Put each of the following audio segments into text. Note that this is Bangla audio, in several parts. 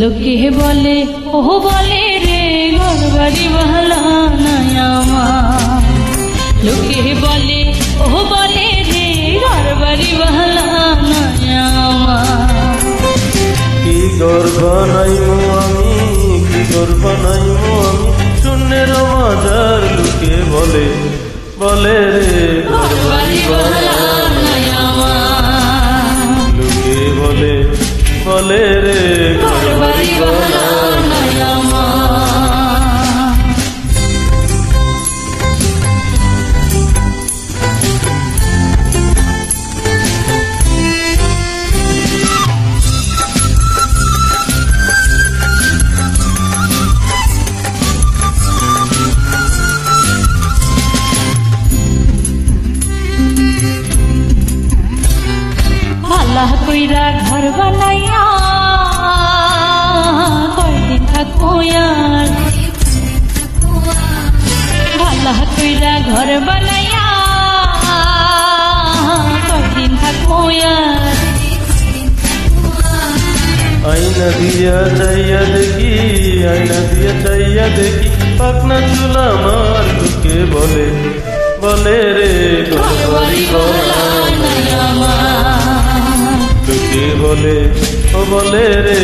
বলে ও বলে রে ঘর বাড়ি ভালা নাই আমার। লোকে বলে ও বলে রে ঘর বাড়ি ভালা নাই আমার। কি গর্ব নাইমু আমি, কি গর্ব নাইমু আমি? শূন্যের মাজার লোকে বলে বলে রে লোকে বলে বলে রে ঘর ভালা কইরা ঘর বানাইয়া কয়দিন থাকব আর ভালা কইরা ঘর বানাইয়া কয়দিন থাকব আর আইনা দিয়া চাইয়া দেখি, আইনা দিয়া চাইয়া দেখি পাকনা চুলা আমার লোকে বলে বলে বলে ও বলে রে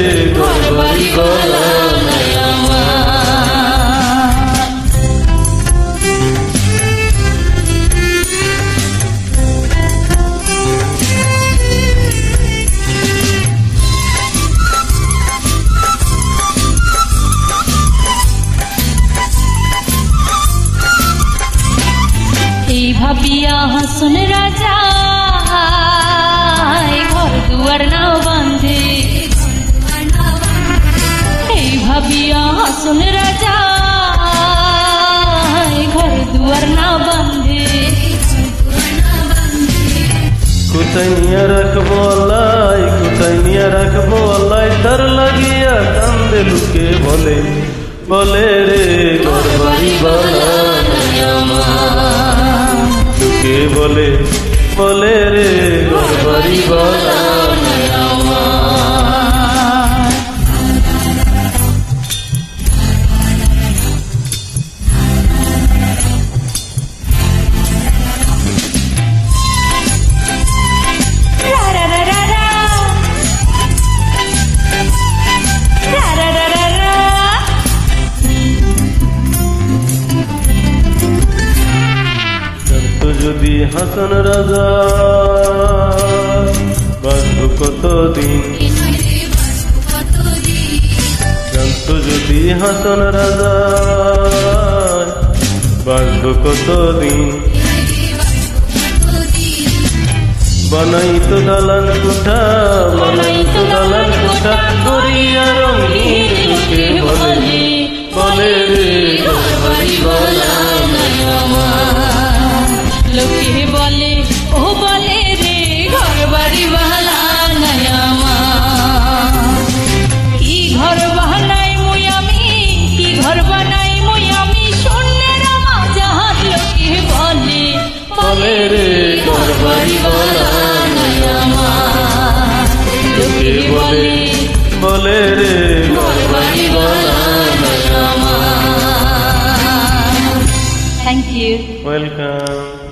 ভাবিয়া হাসন রাজা কোথায় নিয়ে রাখব আল্লাহ? কোথায় নিয়ে রাখব আল্লাহ? তার লাগিয়া কান্দে লুকে বলে বলে রে বালা লুকে বলে বলে রে ঘর বাড়ি বালা হাসান রাজা। বাঁচব কতদিন? জানত যদি হাসান রাজা। বাঁচব কতদিন? বানাই তো দালান কোঠা বানাই তো দালান কোঠা করিয়া রঙিন লোকে বলে বলে রে। বলে বলে রে থ্যাংক ইউ ওয়েলকাম